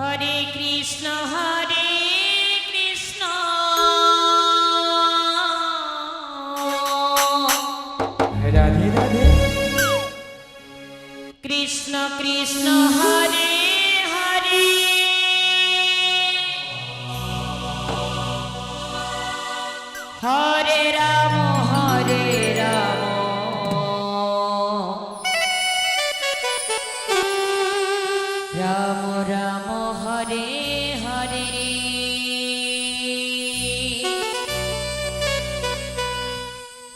Hare Krishna Hare Krishna. Radhe Radhe. Krishna Krishna Hare